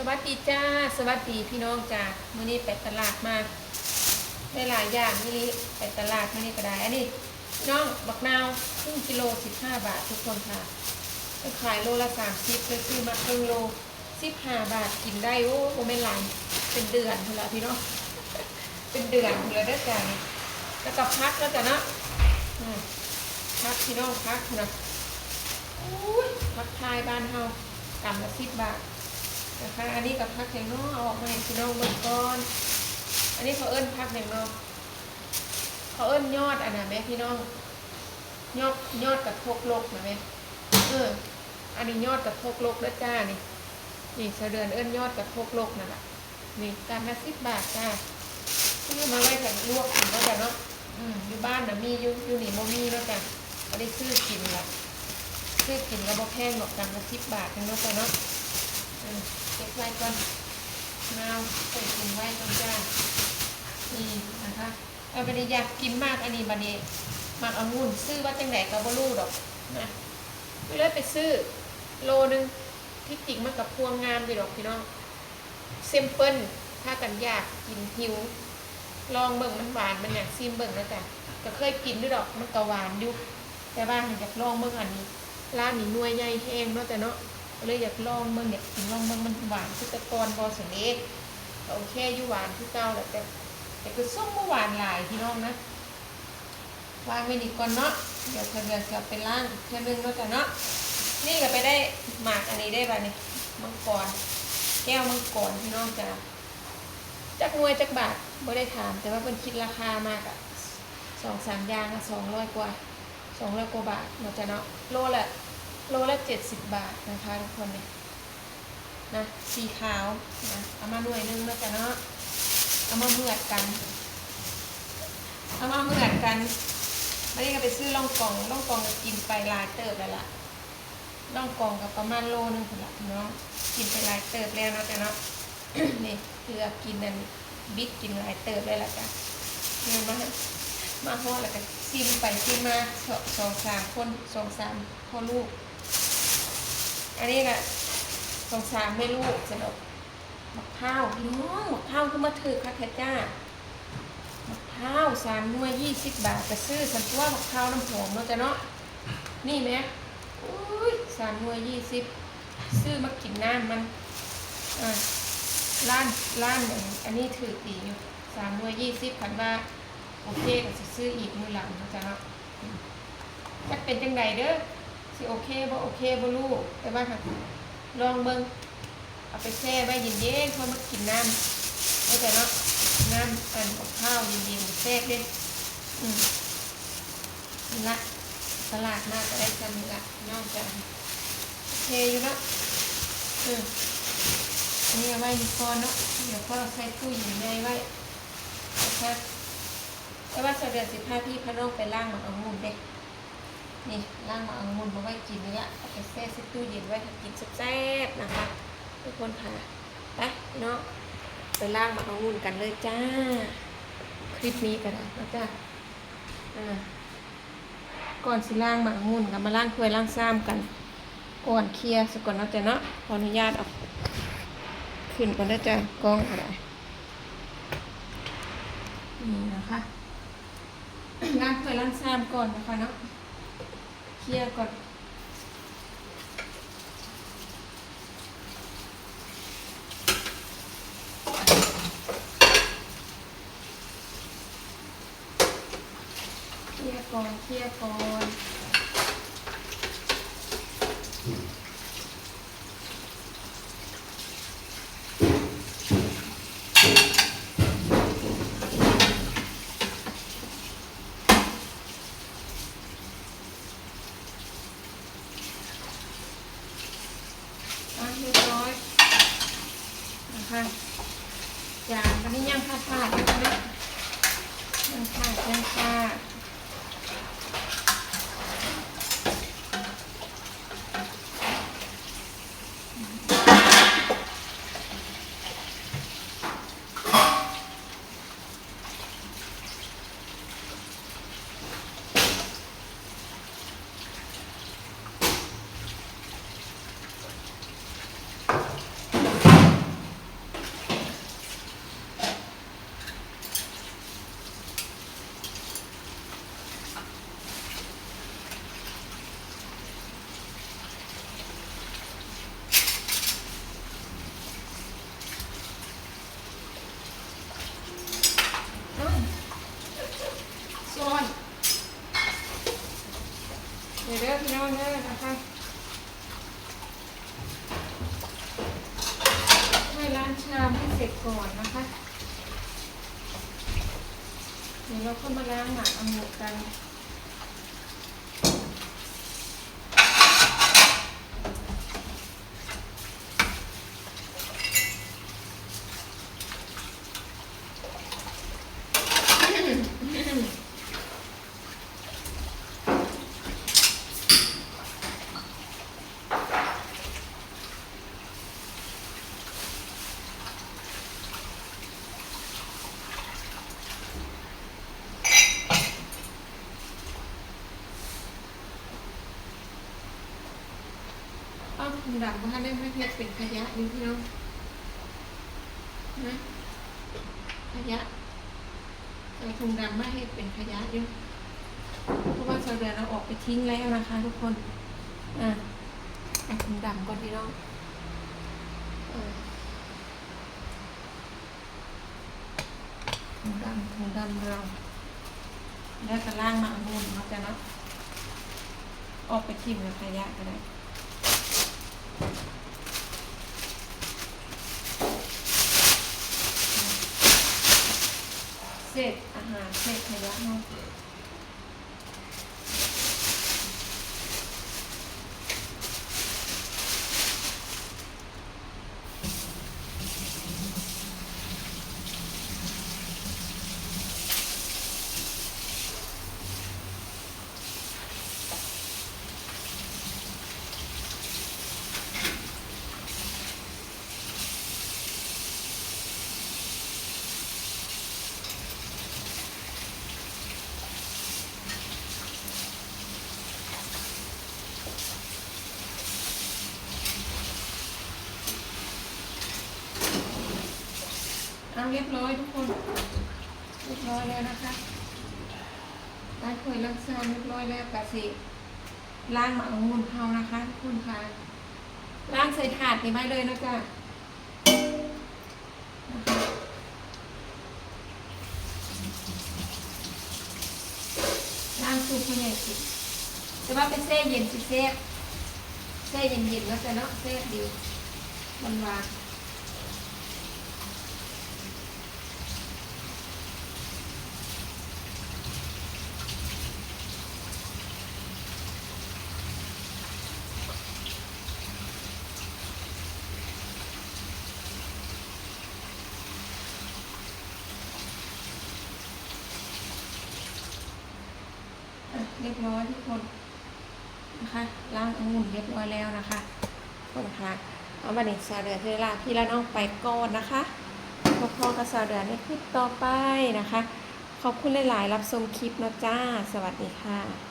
สวัสดีจ้า สวัสดีพี่น้องจ้ามื้อนี้ไปตลาดมาได้หลายอย่างนี่ลิไปตลาดมื้อนี้ก็ได้ อันนี้น้องบักนาวครึ่งกิโลสิบห้าบาททุกคนค่ะไปขายโลละสามสิบเลยซื้อมาครึ่งโลสิบห้าบาทกินได้โอ้โหไม่หลายเป็นเดือนพุ่นละพี่น้องเป็นเดือนพุ่นละเด้จ้านี่แล้วก็พักแล้วจ้ะเนาะพักพี่น้องพักนะอุ้ยพักทายบ้านเฮากำละสิบบาท นะคะอันนี้กับพักแข็งนอกเอาออกมาให้พี่น้องเบิ่งก่อน อันนี้เขาเอิ้นพักแข็งนอกเขาเอิ้นยอดอันน่ะแม่พี่น้อง ยอดยอดกระทกโลกนะแม่เออ อันนี้ยอดกระทกโลกแล้วจ้านี่นี่เสะเดือนเอิ้นยอดกระทกโลกนั่นแหละนี่จานละสิบบาทจ้าซื้อมาไว้แต่ลวกกินแล้วกันเนาะอืมอยู่บ้านนะมีอยู่อยู่นี่โมมีแล้วกันก็ได้ซื้อกินละซื้อกินแล้วบ่แพงหรอกจานละสิบบาททั้งนั้นจ้ะเนาะอืม เก็บไว้ก่อนนาใส่ถุงไว้ก่อนจ้านี่นะคะเอาไปได้อยากกินมากอันนี้บันนี้มักองุ่นซื้อว่าจังไหนก็บ่รู้ดอกนะไม่เลยไปซื้อโลนึงที่จริงมันกับพวงงามอยู่ดอกพี่น้องเซมเปิลถ้ากันอยากกินหิว ลองเบิ่งมันหวานมันอยากซิมเบิ่งแล้วจ้ะก็เคยกินด้วยดอกมันก็หวานอยู่แต่ว่าอยากลองเบิ่งอันนี้ร้านนี้นวยใหญ่แห้งเนาะแต่เนาะ ก็เลยอยากลองเบิ่งอยากกินลองเบิ่งมันหวานคือตะกอนบอสเล็กโอเคอยู่หวานคือเก่าแต่แต่คือส้มบ่หวานหลายพี่น้องนะวางไว้นี่ก่อนเนาะเดี๋ยวเธอเดือนจะไปล้างอีกเทื่อนึงนาะจ้ะเนาะนี่ก็ไปได้หมากอันนี้ได้ป่ะนี่มังกรแก้วมังกรพี่น้องจ้ะจักหน่วยจักบาทไม่ได้ถาม แต่ว่าเพิ่นคิดราคามากอะสองสามยางอะสองร้อยกว่าสองร้อยกว่าบาทเนาจะเนาะโลละ โลละเจ็ดสิบบาทนะคะทุกคนเนี่ยนะสีขาวนะเอามาหน่วยนึงนะจ๊ะเนาะเอามาเหมือดกันเอามาเหมือดกันไม่ได้ก็ไปซื้อล่องกล่องล่องกล่องก็กินไปลายเติบแล้วล่ะล่องกล่องกับประมาณโลนึงคนละเนาะกินไปลายเติบแล้วนะจ๊ะเนาะนี่เกลือกินนั่นบิ๊กกินลายเติบเลยล่ะจ้ะเนี่ยมามาห่อแล้วก็ซิมไปซิมมาสองสองสามคนสองสามพ่อลูก อันนี้ก็สงสามไม่ลูกสนุกมะพร้าวพี่น้องมะพร้าวคือมาถือค่ะแคจ้าหมะพร้าวสามหน่วยยี่สิบบาทจะซื้อสันตัวหมะพร้าวน้ำหอมเนาะจ้ะเนาะนี่ไหมอุ้ยสามหน่วยยี่สิบซื้อมากินน้ำมันอ่าร้านร้านอันอันนี้ถือตีอยู่สามหน่วยยี่สิบพันว่าโอเคก็จะซื้ออีกมือหลังเนาะจ้ะเนาะจะเป็นจังใดเด้อ สิโอเคบ่โอเคบ่รู้แต่ว่าค่ะลองเบิ่งเอาไปแช่ไว้เย็นๆเพราะมันกินน้ำเข้าใจเนาะน้ำอันกับข้าวเย็นๆแทรกเด้อืมนี่ละตลาดมากก็ได้จำนี่ละนอกจากโอเคอยู่เนาะอืมอันนี้เอาไว้ดีก่อนเนาะเดี๋ยวพ่อใส่ตู้เย็นไว้ไว้นะคะแต่ว่าเสด็จสิพาพี่พระน้องไปล่างมักองุ่นเด็ก นี่ล่างมาเอางุ่นมาไว้กินเนี่ละเอาไปแช่ซิตู้เย็นไว้ให้กินแซ่บๆนะคะทุกคนค่ะไปพี่น้องไปล่างมาเอางุ่นกันเลยจ้า คลิปนี้ก็ได้นะจ้าอ่าก่อนสิล่างมาเอางุ่นกับมาล่างถ้วยล่างซ้ำกันก่อนเคลียร์สก่อนเนาะจ้ะเนาะขออนุญาตเอาขึ้นก่อนนะจ้ะกล้องอะไรนี่นะคะล้างถ้วยล้างซ้ำก่อนนะคะเนาะ คลียร์ก่อนเคลียร์ก่อนเคลียร์ก่อน 先生。 เดี๋ยวเด้อพี่น้องเด้อนะคะให้ล้างชามให้เสร็จก่อนนะคะ เดี๋ยวเราก็มาล้างหมักองุ่นกัน อ้าวถุงดำว่าได้ไม่เพชรเป็นขยะนี่พี่น้องนะขยะใส่ถุงดำไม่ให้เป็นขยะอยู่เพราะว่าเราเดือนเราออกไปทิ้งแล้วนะคะ ทุกคน อะเอาถุงดำก่อนพี่น้องเออถุงดำถุงดำเราแล้วก็ล่างมาองุ่นเนาะจ้ะเนาะออกไปทิ้งในขยะก็ได้ เศษอาหารเศษขยะเนาะเนาะ รียบร้อยทุกคนเรียบร้อยแล้วนะคะล้างถ้วยล้างชามเรียบร้อยแล้วกะสิล้างหมากองุ่นเฮานะคะทุกคนค่ะล้างใส่ถาดนี่ไว้เลยนะจ๊ะนะคะล้างสูบให้ใหญ่สิแต่ว่าเป็นเส้เย็นสิเซฟเส้เย็นๆแล้วจะเนาะเซฟดีมันวานๆ อะ เรียบร้อยทุกคนนะคะล้างองุ่นเรียบร้อยแล้วนะคะคนคะเอาบันนี้ซาเดือเทลาพี่ละน้องไปก่อนนะคะพบพอกับซาเดือในคลิปต่อไปนะคะ ขอบคุณหลาย ๆ รับชมคลิปนะจ้า สวัสดีค่ะ